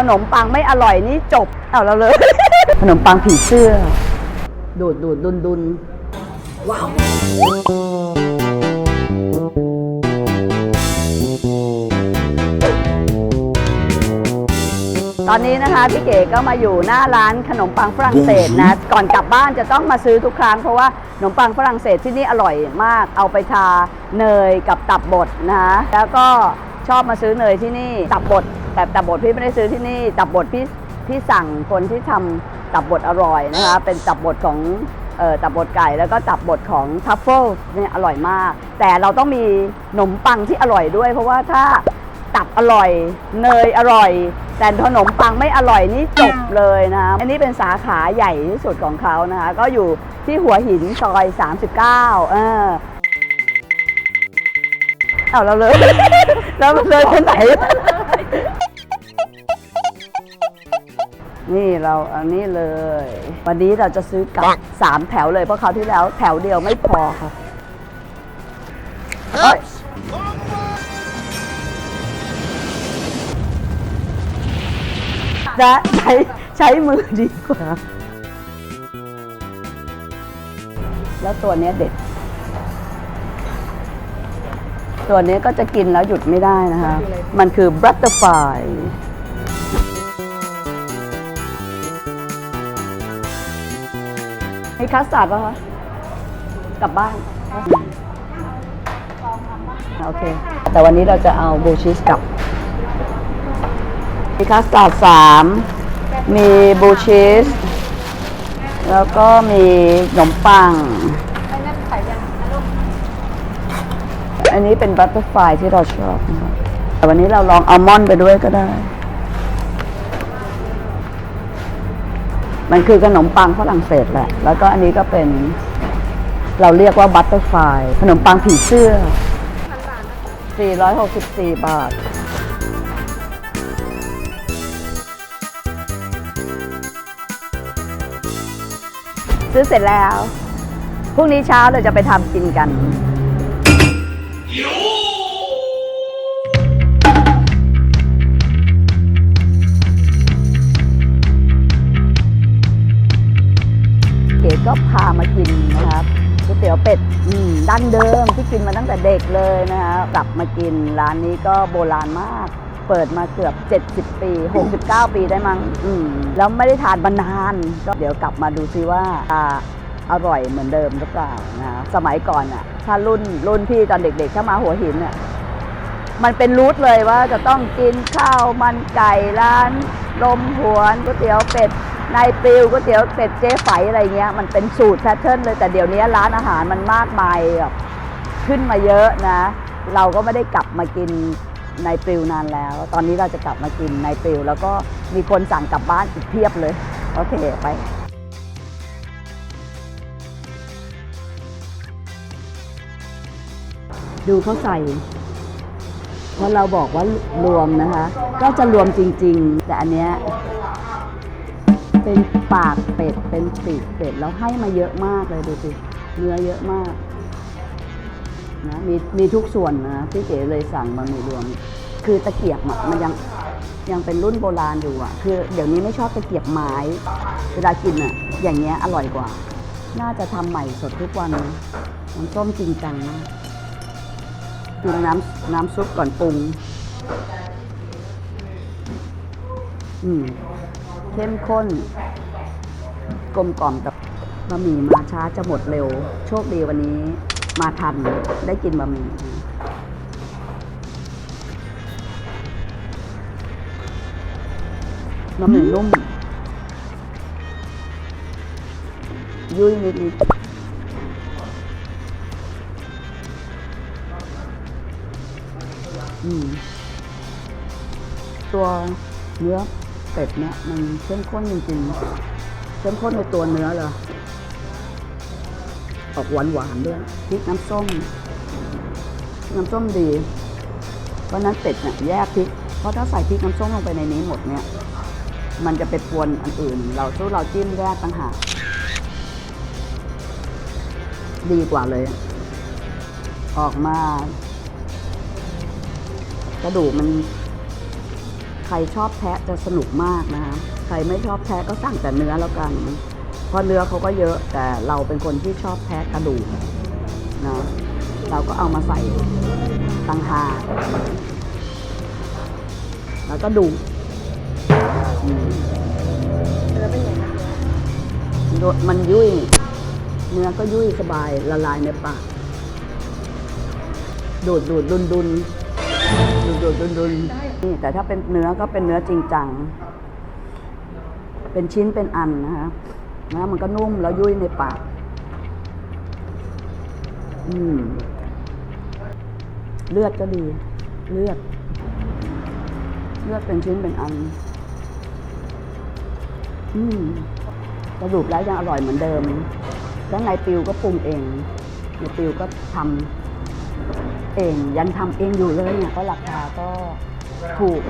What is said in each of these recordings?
ขนมปังไม่อร่อยนี่จบ เอาเราเลย ขนมปังผีเสื้อ ดูดดูดดุนดุนว้าวตอนนี้นะคะพี่เก๋ก็มาอยู่หน้าร้านขนมปังฝรั่งเศสนะ ก่อนกลับบ้านจะต้องมาซื้อทุกครั้งเพราะว่าขนมปังฝรั่งเศสที่นี่อร่อยมาก เอาไปทาเนยกับตับบดนะคะแล้วก็ชอบมาซื้อเนยที่นี่ตับบด แต่ตับบดพี่ไม่ได้ซื้อที่นี่ตับบดพี่พี่สั่งคนที่ทำตับบดอร่อยนะคะ เป็นตับบดของเอ่อตับบดไก่ แล้วก็ตับบดของทัฟเฟิลเนี่ยอร่อยมาก แต่เราต้องมีขนมปังที่อร่อยด้วย เพราะว่าถ้าตับอร่อย เนยอร่อย แต่ขนมปังไม่อร่อยนี่จบเลยนะคะอันนี้เป็นสาขาใหญ่ที่สุดของเขานะคะ ก็อยู่ที่หัวหินซอย 39เออเอาเราเลยเราเลยไปไหน นี่เราอันนี้เลย วันนี้เราจะซื้อกลับสามแถวเลยเพราะคราวที่แล้วแถวเดียวไม่พอค่ะเอ้ยนะใช้ใช้มือดีกว่า แล้วตัวเนี้ยเด็ด ตัวเนี้ยก็จะกินแล้วหยุดไม่ได้นะคะ มันคือบัตเตอร์ฟลาย มีคัสตาร์ดป่ะคะกลับบ้าน โอเค แต่วันนี้เราจะเอาบูชีสกลับ มีคัสตาร์ดสามมีบูชีส แล้วก็มีขนมปัง อันนี้เป็นบัตเตอร์ไฟที่เราชอบนะคะแต่วันนี้เราลองอัลมอนด์ไปด้วยก็ได้ มันคือขนมปังฝรั่งเศสแหละ แล้วก็อันนี้ก็เป็นเราเรียกว่าบัตเตอร์ไฟขนมปังผีเสื้อ 464 บาท ซื้อเสร็จแล้ว พรุ่งนี้เช้าเราจะไปทำกินกัน ดั้งเดิมที่กินมาตั้งแต่เด็กเลยนะครับกลับมากินร้านนี้ก็โบราณมาก เปิดมาเกือบ 70 ปี 69 ปีได้มั้งอืมแล้วไม่ได้ทานมานาน ก็เดี๋ยวกลับมาดูซิว่าอ่าอร่อยเหมือนเดิมหรือเปล่านะสมัยก่อนอะถ้ารุ่นรุ่นพี่ตอนเด็กๆ ถ้ามาหัวหินอะมันเป็นรูทเลยว่าจะต้องกินข้าวมันไก่ร้านลมหวนก๋วยเตี๋ยวเป็ด นายปิวก๋วยเตี๋ยวเป็ดเจ๊ไฝอะไรเงี้ย มันเป็นสูตรแพทเทิร์นเลยแต่เดี๋ยวนี้ร้านอาหารมันมากมายแบบขึ้นมาเยอะนะ เราก็ไม่ได้กลับมากินนายปิวนานแล้ว ตอนนี้เราจะกลับมากินนายปิว แล้วก็มีคนสั่งกลับบ้านอีกเพียบเลย โอเคไปดูเขาใส่ เพราะเราบอกว่ารวมนะคะ ก็จะรวมจริง ๆ แต่อันเนี้ย เป็นปากเป็ด เป็นปีกเป็ด แล้วให้มาเยอะมากเลยดูสิ เนื้อเยอะมากนะมีมีทุกส่วนนะพี่เก๋เลยสั่งมามีรวม คือตะเกียบอะมันยังยังเป็นรุ่นโบราณอยู่อะ คือเดี๋ยวนี้ไม่ชอบตะเกียบไม้ เวลากินอะ อย่างเงี้ยอร่อยกว่า น่าจะทำใหม่สดทุกวันนะน้ำส้มจริงจังมากปรุงน้ำน้ำซุปก่อนปรุง อืม เข้มข้น กลมกล่อมกับบะหมี่มาช้าจะหมดเร็ว โชคดีวันนี้มาทันได้กินบะหมี่บะหมี่นุ่ม ยุ่ยนิดนิดตัวเนื้อ เป็ดเนี่ยมันเข้มข้นจริงๆเข้มข้นในตัวเนื้อเลยออกหวานหวานๆด้วยพริกน้ำส้ม น้ำส้มดี เพราะนั้นเป็ดเนี่ยแยกพริก เพราะถ้าใส่พริกน้ำส้มลงไปในนี้หมดเนี่ย มันจะไปปวนอันอื่น เราสู้เราจิ้มแยกต่างหากดีกว่าเลย ออกมากระดูกมัน รชอบแทะจะสนุกมากนะคะใครไม่ชอบแทะก็สั่งแต่เนื้อแล้วกัน เพราะเนื้อเขาก็เยอะแต่เราเป็นคนที่ชอบแทะกระดูกนะเราก็เอามาใส่ตังหาแล้วก็ดูอืมแล้วเป็นไงคะโดมันยุ่ย เนื้อก็ยุ่ยสบายละลายในปากดูดดูดดุนดุนดูด ดูดดุนดุนนี่แต่ถ้าเป็นเนื้อก็เป็นเนื้อจริงจัง เป็นชิ้นเป็นอันนะคะแล้วมันก็นุ่มแล้วยุ่ยในปาก อืม เลือดก็ดี เลือด เลือดเป็นชิ้นเป็นอัน อืมสรุปแล้วยังอร่อยเหมือนเดิม แล้วนายปิวก็ปรุงเองนายปิวก็ทำ เองยังทำเองอยู่เลยเนี่ยก็ราคาก็ถูก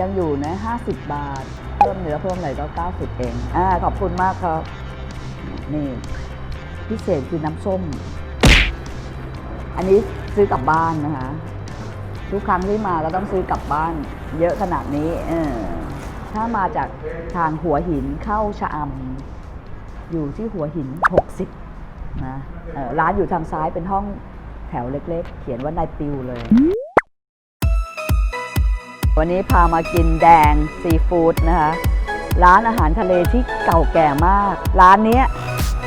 ยังอยู่นะห้าสิบบาท เพิ่มเนื้อเพิ่มอะไรก็เก้าสิบเองอ่าขอบคุณมากครับ นี่พิเศษคือน้ำส้ม อันนี้ซื้อกลับบ้านนะคะ ทุกครั้งที่มาก็ต้องซื้อกลับบ้าน เยอะขนาดนี้เออถ้ามาจากทางหัวหินเข้าชะอำอยู่ที่หัวหิน 60นะเอ่อร้านอยู่ทางซ้ายเป็นห้อง แถวเล็กๆ เขียนว่านายปิวเลย วันนี้พามากินแดงซีฟู้ดนะคะ ร้านอาหารทะเลที่เก่าแก่มาก ร้านนี้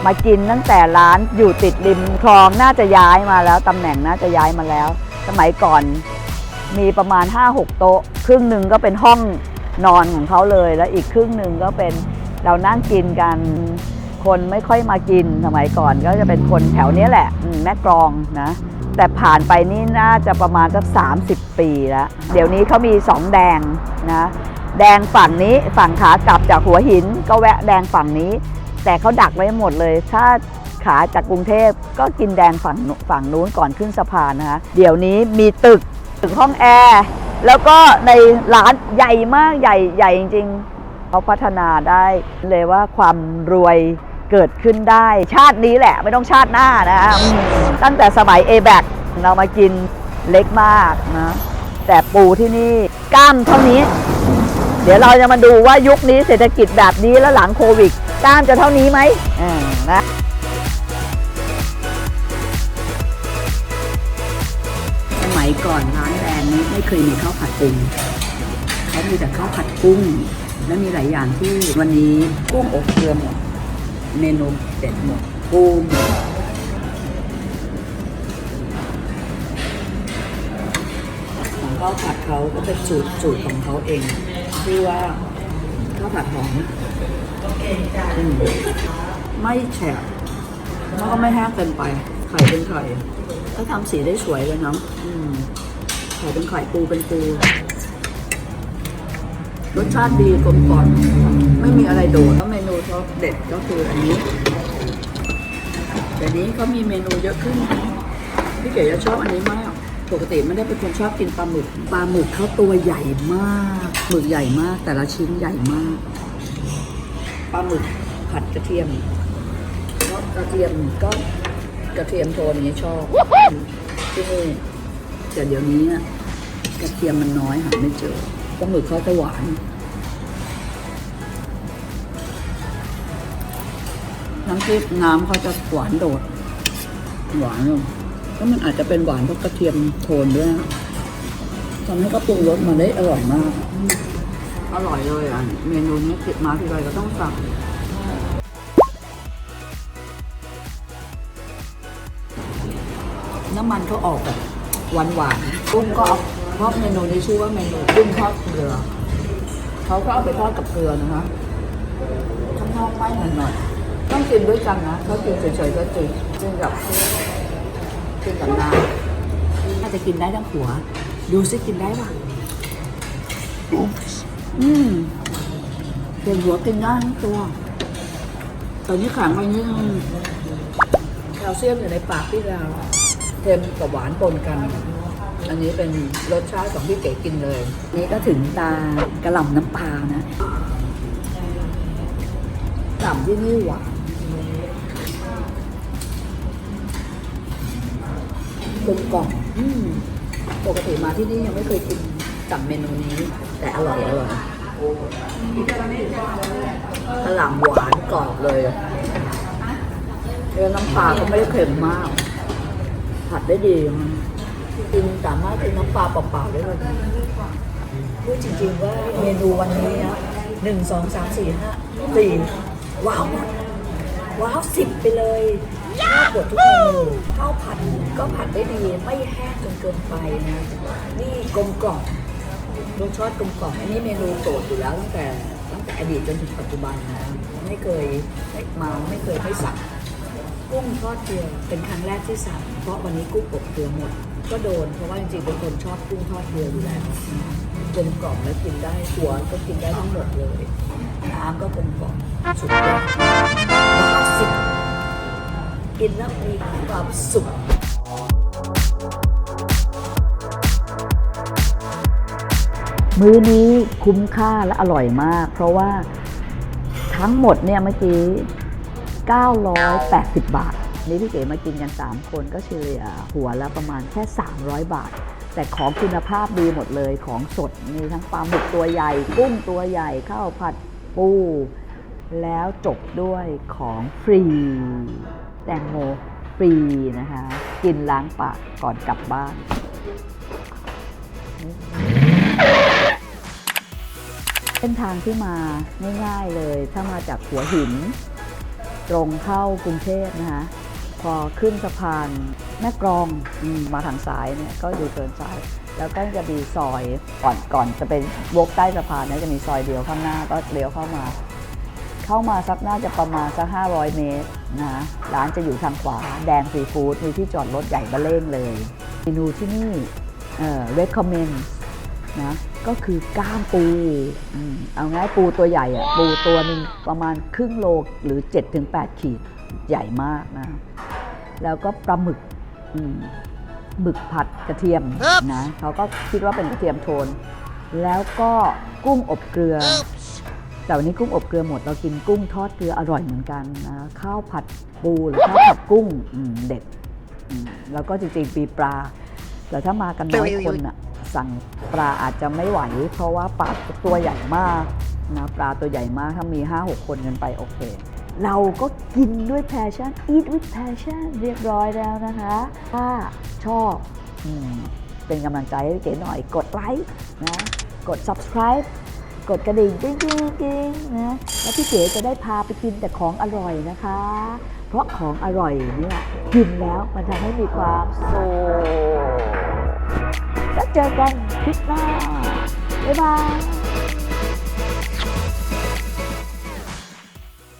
มากินตั้งแต่ร้านอยู่ติดริมคลองน่าจะย้ายมาแล้วตำแหน่งน่าจะย้ายมาแล้ว สมัยก่อนมีประมาณ 5-6 โต๊ะ ครึ่งหนึ่งก็เป็นห้องนอนของเขาเลย แล้วอีกครึ่งหนึ่งก็เป็นเรานั่งกินกัน คนไม่ค่อยมากินสมัยก่อนก็จะเป็นคนแถวนี้แหละแม่กรองนะแต่ผ่านไปนี่น่าจะประมาณสัก 30 ปีแล้ว เดี๋ยวนี้เขามีสองแดงนะแดงฝั่งนี้ฝั่งขากลับจากหัวหิน ก็แวะแดงฝั่งนี้ แต่เขาดักไว้หมดเลย ถ้าขาจากกรุงเทพก็กินแดงฝั่งฝั่งนู้นก่อนขึ้นสะพานนะคะเดี๋ยวนี้มีตึกตึกห้องแอร์แล้วก็ในร้านใหญ่มากใหญ่ใหญ่จริง ๆเขาพัฒนาได้เลยว่าความรวย เกิดขึ้นได้ชาตินี้แหละไม่ต้องชาติหน้านะตั้งแต่สมัย a b a c เรามากินเล็กมากนะแต่ปูที่นี่กล้ามเท่านี้ เดี๋ยวเราจะมาดูว่ายุคนี้เศรษฐกิจแบบนี้แล้วหลังโควิดกล้ามจะเท่านี้ไหมอ่านะสมัยก่อนร้านแดงนี้ไม่เคยมีข้าวผัดกุ้งเขามีแต่ข้าวผัดกุ้งและมีหลายอย่างที่วันนี้กุ้งอบเกลือหมด เมนูเด็ดหมดปูมดของข้าวผัดเขาก็เป็นสูตรสูตรของเขาเองชื่อว่าข้าวผัดหอมอืมไม่แฉะแล้วก็ไม่แห้งเกินไป ไข่เป็นไข่ก็ทำสีได้สวยเลยเนาะอืมไข่เป็นไข่ปูเป็นปูรสชาติดีกลมกล่อมไม่มีอะไรโดดแล้วเม นูเขาเด็ดก็คืออันนี้แต่นี้เขามีเมนูเยอะขึ้นพี่เก๋จะชอบอันนี้มาก ปกติไม่ได้เป็นคนชอบกินปลาหมึก ปลาหมึกเขาตัวใหญ่มากหมึกใหญ่มาก แต่ละชิ้นใหญ่มาก ปลาหมึกผัดกระเทียมเพราะกระเทียมก็กระเทียมโทนนี้ชอบที่นี่แต่เดี๋ยวนี้กระเทียมมันน้อยหาไม่เจอปลาหมึกเขาจะหวาน น้ำพริกน้ำเขาจะหวานโดด หวานเลยแล้วมันอาจจะเป็นหวานเพราะกระเทียมโทนด้วยนะทำให้เขาปรุงรสมาได้อร่อยมาก อร่อยเลยอะ เมนูนี้ติดมาทีไรก็ต้องสั่งน้ำมันเขาออกแบบหวานหวานๆกุ้งก็เอาเพราะเมนูนี้ชื่อว่าเมนูกุ้งทอดเกลือ เขาก็เอาไปทอดกับเกลือนะคะข้างนอกไหม้หน่อย ต้องกินด้วยกันนะเขากินเฉยๆก็จืดกินกับกินกับน้ำน่าจะกินได้ทั้งหัว ดูซิกินได้ป่ะอืมเป็นหัวกินได้ทั้งตัวตอนนี้ขังไปนี่แคลเซียมอยู่ในปากที่เราเค็มกับหวานปนกัน อันนี้เป็นรสชาติของพี่เก๋กินเลย นี่ก็ถึงตากระหล่ำน้ำปลานะกระหล่ำที่นี่หวาน กลมกล่อมอืมปกติมาที่นี่ยังไม่เคยกินสั่งเมนูนี้ แต่อร่อยอร่อยกระหล่ำหวานกรอบเลยเนื้อน้ำปลาก็ไม่ได้เค็มมาก ผัดได้ดีมันกินสามารถกินน้ำปลาเปล่าๆได้เลยพูดจริงๆว่าเมนูวันนี้นะหนึ่งสองสามสี่ห้าสี่ว้าวว้าวสิบไปเลย ชอบหมดทุกเมนูข้าวผัดก็ผัดได้ดี ไม่แห้งจนเกินไปนะ นี่กลมกล่อมรสชาติกลมกล่อมอันนี้เมนูโปรดอยู่แล้วตั้งแต่ตั้งแต่อดีตจนถึงปัจจุบันนะไม่เคยไม่มาไม่เคยไม่สั่งกุ้งทอดเกลือเป็นครั้งแรกที่สั่งเพราะวันนี้กุ้งอบเกลือหมด ก็โดนเพราะว่าจริงๆเป็นคนชอบกุ้งทอดเกลืออยู่แล้วกลมกล่อมแล้วกินได้หัวก็กินได้ทั้งหมดเลยน้ำก็กลมกล่อมสุดยอดว้าสิ กินแล้วมีความสุขมื้อนี้คุ้มค่าและอร่อยมาก เพราะว่าทั้งหมดเนี่ยเมื่อกี้ 980 บาท นี่พี่เก๋มากินกัน 3 คนก็เฉลี่ยหัวละประมาณแค่ 300 บาท แต่ของคุณภาพดีหมดเลยของสดมีทั้งปลาหมึกตัวใหญ่ กุ้งตัวใหญ่ข้าวผัดปู แล้วจบด้วยของฟรี แตงโมฟรีนะคะ กินล้างปากก่อนกลับบ้าน เส้นทางที่มาง่ายๆเลย ถ้ามาจากหัวหิน ตรงเข้ากรุงเทพนะคะ พอขึ้นสะพานแม่กรองมาทางซ้ายเนี่ยก็อยู่เทินซ้าย แล้วก็จะมีซอยก่อนก่อนจะเป็นวกใต้สะพานเนี่ยจะมีซอยเดียวข้างหน้าก็เลี้ยวเข้ามา เข้ามาสักน่าจะประมาณสัก 500 เมตรนะร้านจะอยู่ทางขวา แดงซีฟู้ดมีที่จอดรถใหญ่เบ้อเร่งเลยเมนูที่นี่เอ่อ recommend นะก็คือก้ามปูเอาง่ายปูตัวใหญ่อะปูตัวนึงประมาณครึ่งโลหรือ 7-8 ขีดใหญ่มากนะแล้วก็ปลาหมึกหมึกผัดกระเทียมนะเขาก็คิดว่าเป็นกระเทียมโทน แล้วก็กุ้งอบเกลือ แต่วันนี้กุ้งอบเกลือหมด เรากินกุ้งทอดเกลืออร่อยเหมือนกันนะข้าวผัดปูหรือข้าวผัดกุ้งอืมเด็ดอืมแล้วก็จริงๆปีปลา แต่ถ้ามากันน้อยคนอะสั่งปลาอาจจะไม่ไหว เพราะว่าปลาตัวใหญ่มากนะปลาตัวใหญ่มากถ้ามี 5-6 คนกันไปโอเค เราก็กินด้วยแพชชั่น eat with passion เรียบร้อยแล้วนะคะ ถ้าชอบอมเป็นกำลังใจให้เก๋หน่อยกดไลค์นะกด subscribe กดกระดิ่งจริงจริงๆนะแล้วพี่เก๋จะได้พาไปกินแต่ของอร่อยนะคะ เพราะของอร่อยเนี่ยกินแล้วมันทำให้มีความสุขแล้วเจอกันคลิปหน้าบ๊ายบาย